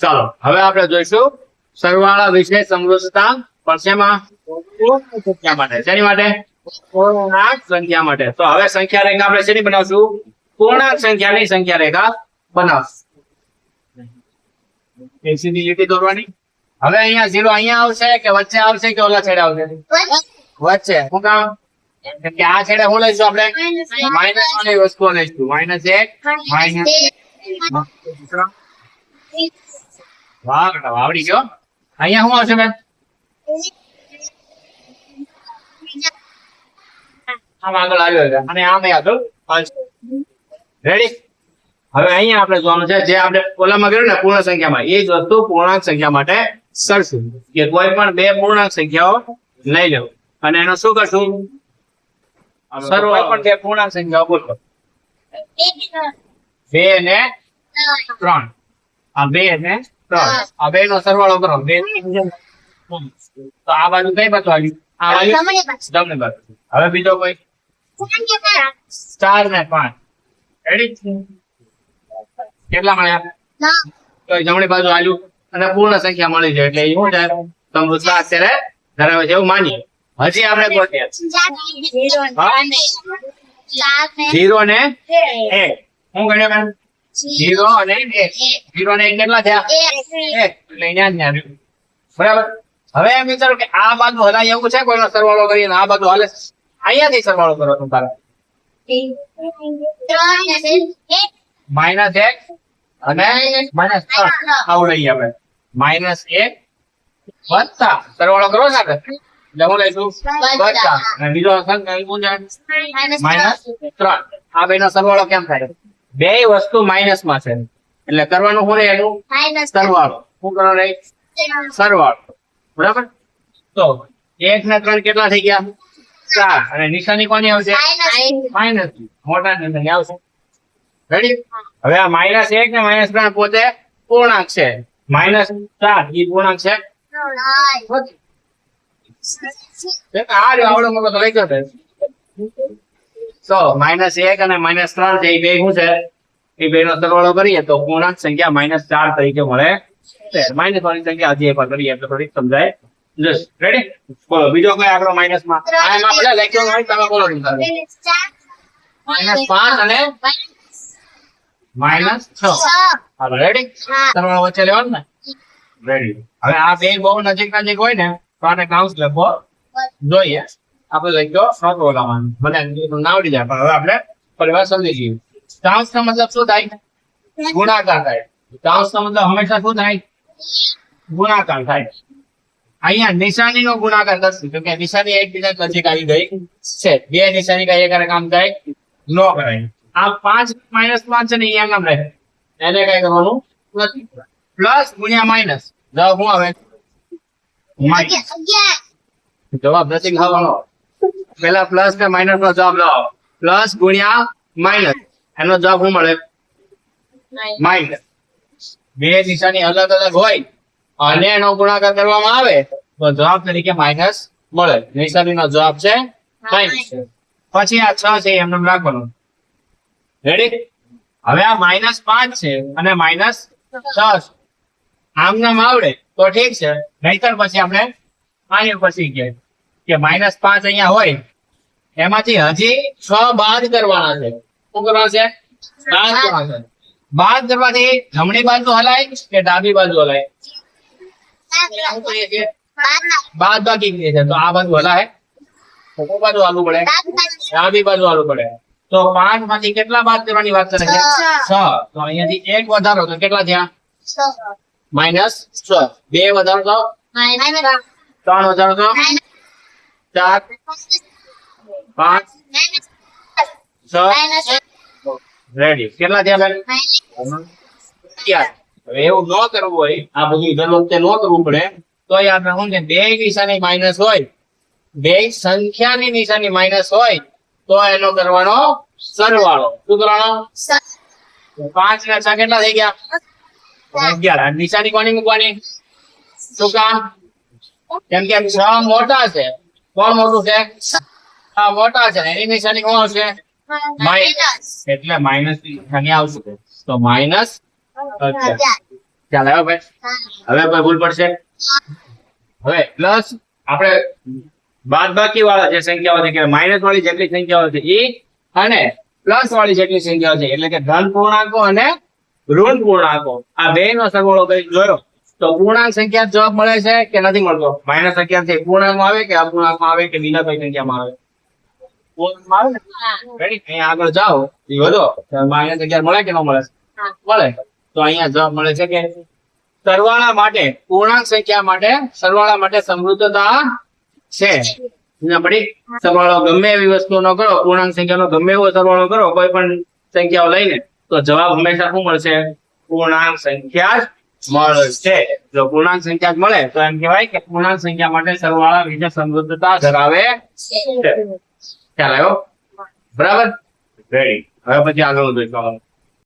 ચાલો, હવે આપણે જોઈશું સરવાળા વિશે સમૃદ્ધતા પણ શેમાં? માટે. શેની માટે? પૂર્ણાંક સંખ્યા માટે. તો હવે સંખ્યા રેખા આપણે શેની બનાવશું? પૂર્ણાંક સંખ્યાની સંખ્યા રેખા બનાવશું હવે અહીંયા ઝીરો અહીંયા આવશે કે વચ્ચે આવશે કે ઓલા છેડે આવશે? વચ્ચે. શું કામ? કે આ છેડે શું લઈશું આપણે? માઇનસ માઇનસ એક માઇનસ વાહ બેટા, આવડી ગયો. અહીંયા શું આવશે બેન? આમ આગળ આવ્યો છે. અને આમ આગળ રેડી હવે અહીંયા આપણે જોવાનું છે જે આપણે ઓલામાં કર્યું ને પૂર્ણ સંખ્યામાં. એ જ વસ્તુ પૂર્ણાંક સંખ્યા માટે કરશું કે કોઈ પણ બે પૂર્ણાંક સંખ્યાઓ લઈ લેવું. અને એનો શું કરશું? પણ બે પૂર્ણાંક સંખ્યાઓ બોલો. બે ને ત્રણ. આ બે ને આ બે નો સરવાળો કરો બે તો આ બાજુ કઈ બાજુ આવ્યું? આ બાજુ? જમણી બાજુ. હવે બીજો કોઈ? ચાર ને પાંચ. રેડી કેટલા મળ્યા? તો જમણી બાજુ આવ્યું. અને પૂર્ણ સંખ્યા મળી જાય. એટલે એ શું થાય? તમે અત્યારે ધરાવે છે એવું માનીએ. હજી આપણે ગોઠવીએ જીરો ને એક. હું ગણ્યો જીરો અને એક. જીરો અને એક કેટલા થયા? એક. જ બરાબર? હવે એમ વિચારો કે આ બાજુ હલાય એવું છે કોઈનો સરવાળો કરીએ આ બાજુ હાલે અહીંયાથી સરવાળો કરો તમારે માઇનસ એક અને માઇનસ ત્રણ આવું લઈએ આપણે. માઇનસ એક વત્તા. સરવાળો કરો સાથે એટલે હું લઈશું? વત્તા. અને બીજો માઇનસ ત્રણ. આ બેનો સરવાળો કેમ થાય? બે વસ્તુ માઇનસમાં છે. એટલે કરવાનું શું રહે એનું? સરવાળો. શું કરવાનું રહે? સરવાળો. બરાબર? તો એક ને ત્રણ કેટલા થઈ ગયા? ચાર. અને નિશાની કોની આવશે? માઇનસ મોટા નિશાની આવશે. રેડી હવે આ માઇનસ એક ને માઇનસ ત્રણ પોતે પૂર્ણાંક છે. માઇનસ ચાર. એ પૂર્ણાંક છે? આ આવડો મોટો તો માઇનસ એક અને માઇનસ ત્રણ છે એ બે શું છે? એ બે નો સરવાળો કરીએ તો પૂર્ણાંક સંખ્યા માઇનસ ચાર તરીકે મળે છે. માઇનસ વાળી સંખ્યા હજી એકવાર કરીએ એટલે થોડીક સમજાય. રેડી બોલો બીજો કઈ આગળ માઇનસમાં? આ એમાં બધા લખ્યો હોય તમે બોલો માઇનસ પાંચ અને માઇનસ છ. હાલો રેડી સરવાળો વચ્ચે લેવાનો ને? રેડી હવે આ બે બહુ નજીક નજીક હોય ને તો આને કાઉન્સ લખવો જોઈએ. આપણે મને આવડી જાય. પણ હવે આપણે પરિવાર સમજી જઈએ. કાઉન્સ નો મતલબ શું થાય? ગુણાકાર થાય. કાઉન્સ નો મતલબ હંમેશા શું થાય? ગુણાકાર થાય. અહીંયા નિશાની નો ગુણાકાર કરશું. કેમ કે નિશાની એકબીજા નજીક આવી ગઈ છે. બે નિશાની કઈ એકારે કામ થાય ન કરાય આ પાંચ માઇનસ પાંચ છે ને અહીંયા નામ રહે. એને કઈ કરવાનું નથી. પ્લસ ગુણ્યા માઇનસ જવાબ શું આવે? જવાબ નથી ખાવાનો. પેલા પ્લસ કે માઇનસ નો જવાબ લો પ્લસ ગુણ્યા માઇનસ એનો જવાબ શું મળે? માઇનસ બે નિશાની અલગ અલગ હોય અને એનો ગુણાકાર કરવામાં આવે તો જવાબ તરીકે માઇનસ મળે. નિશાની નો જવાબ છે માઇનસ છે. પછી આ છ છે એમને એમ રાખવાનું. રેડી હવે આ માઇનસ પાંચ છે અને માઇનસ છ આમ નામ આવડે તો ઠીક છે. નહીતર પછી આપણે આની પછી શીખીએ. કે માઇનસ પાંચ અહીંયા હોય એમાંથી હજી છ બાદ કરવાના છે. શું કરવાના છે? બાદ કરવાના છે. બાદ કરવાથી જમણી બાજુ હલાય કે ડાબી બાજુ હલાય? બાદ બાકી કરીએ છીએ તો આ બાજુ હલાય. તો બાજુ હાલવું પડે. ડાબી બાજુ હાલવું પડે. તો પાંચમાંથી કેટલા બાદ કરવાની વાત કરે છે? છ. છ. તો અહીંયાથી એક વધારો તો કેટલા થયા? માઇનસ છ. બે વધારો તો? ત્રણ વધારો તો? ચાર પાંચ છ રેડી કેટલા થયા હવે એવું ન કરવું હોય, આ બધું દર વખતે ન કરવું પડે. તો યાદ શું છે, બે નિશાની માઇનસ હોય, બે સંખ્યાની નિશાની માઇનસ હોય, તો એનો કરવાનો સરવાળો. શું કરવાનો? પાંચ ને છ કેટલા થઈ ગયા? અગિયાર. નિશાની કોની મૂકવાની? શું કામ? કેમ કે છ મોટા છે. કોણ મોટું છે? હા મોટા છે. એની નિશાની કોણ છે એટલે માઇનસ નિશાની આવશે તો. માઇનસ. ચાલે. હવે ભાઈ. હવે કોઈ ભૂલ પડશે? હવે પ્લસ આપણે બાદ બાકી વાળા જે સંખ્યાઓ છે કે માઇનસ વાળી જેટલી સંખ્યાઓ છે એ અને પ્લસ વાળી જેટલી સંખ્યાઓ છે. એટલે કે ધન પૂર્ણાંકો અને ઋણ પૂર્ણાંકો. આ બે નો સરવાળો કઈ જોયો. તો પૂર્ણાંક સંખ્યા જવાબ મળે છે કે નથી મળતો? માઇનસ અગિયારથી પૂર્ણાંકમાં આવે કે અપૂર્ણાંકમાં આવે કે વિના કોઈ સંખ્યામાં આવે? પૂર્ણાંકમાં આવે ને? અહીંયા આગળ જાઓ. એ વધો. માઇનસ અગિયાર મળે કે ન મળે? મળે. તો અહીંયા જવાબ મળે છે કે સરવાળા માટે પૂર્ણાંક સંખ્યા માટે સરવાળા માટે સમૃદ્ધતા છે. પડી? સરવાળો ગમે એવી વસ્તુ નો કરો. પૂર્ણાંક સંખ્યાનો ગમે એવો સરવાળો કરો કોઈ પણ સંખ્યાઓ લઈને તો જવાબ હંમેશા શું મળશે? પૂર્ણાંક સંખ્યા જ મળશે. જો પૂર્ણાંક સંખ્યા મળે તો એમ કહેવાય કે પૂર્ણાંક સંખ્યા માટે સરવાળા વિશે સમૃદ્ધતા ધરાવે છે. ખ્યાલ આવ્યો? બરાબર? રેડી હવે પછી આગળ જોઈશું